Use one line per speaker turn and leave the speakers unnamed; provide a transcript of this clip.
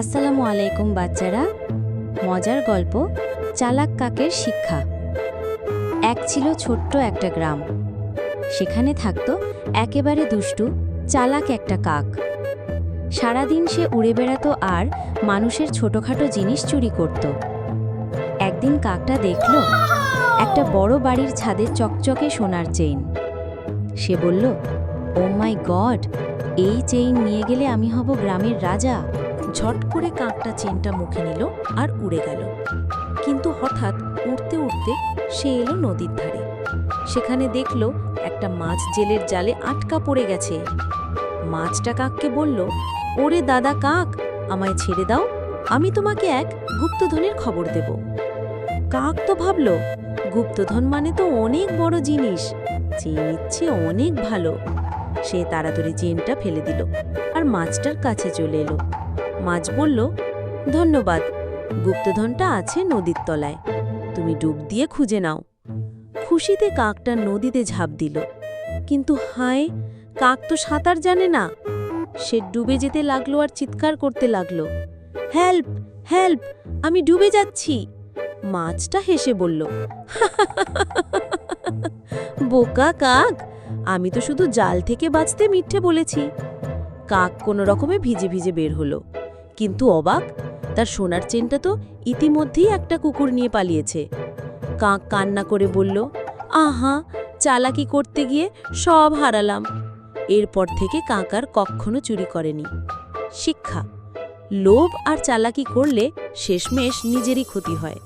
আসসালামু আলাইকুম, বাচ্চারা। মজার গল্প, চালাক কাকের শিক্ষা। এক ছিল ছোট্ট একটা গ্রাম। সেখানে থাকতো একেবারে দুষ্টু, চালাক একটা কাক। সারাদিন সে উড়ে বেড়াতো আর মানুষের ছোটোখাটো জিনিস চুরি করত। একদিন কাকটা দেখল একটা বড় বাড়ির ছাদে চকচকে সোনার চেইন। সে বলল, ও মাই গড, এই চেইন নিয়ে গেলে আমি হব গ্রামের রাজা।
ঝট করে কাকটা চেনটা মুখে নিল আর উড়ে গেল। কিন্তু হঠাৎ উড়তে উড়তে সে এলো নদীর ধারে। সেখানে দেখল একটা মাছ জেলের জালে আটকা পড়ে গেছে। মাছটা কাককে বলল, ওরে দাদা কাক, আমায় ছেড়ে দাও, আমি তোমাকে এক গুপ্তধনের খবর দেব। কাক তো ভাবল, গুপ্তধন মানে তো অনেক বড় জিনিস চেন ইচ্ছে অনেক ভালো। সে তাড়াতাড়ি চেনটা ফেলে দিল আর মাছটার কাছে চলে এলো। মাছ বলল, ধন্যবাদ। গুপ্তধনটা আছে নদীর তলায়। তুমি ডুব দিয়ে খুঁজে নাও। খুশিতে কাকটা নদীতে ঝাঁপ দিল। কিন্তু হায়, কাক তো সাঁতার জানে না। সে ডুবে যেতে লাগল আর চিৎকার করতে লাগল। হেল্প হেল্প, আমি ডুবে যাচ্ছি। মাছটা হেসে বলল বোকা কাক আমি তো শুধু জাল থেকে বাঁচতে মিথ্যে বলেছি কাক কোনো রকমে ভিজে ভিজে বের হলো কিন্তু অবাক। তার সোনার চেনটা তো ইতিমধ্যেই একটা কুকুর নিয়ে পালিয়েছে। কাক কান্না করে বলল, আহা, চালাকি করতে গিয়ে সব হারালাম। এরপর থেকে কাক আর কখনো চুরি করেনি। শিক্ষা, লোভ আর চালাকি করলে শেষমেশ নিজেরই ক্ষতি হয়।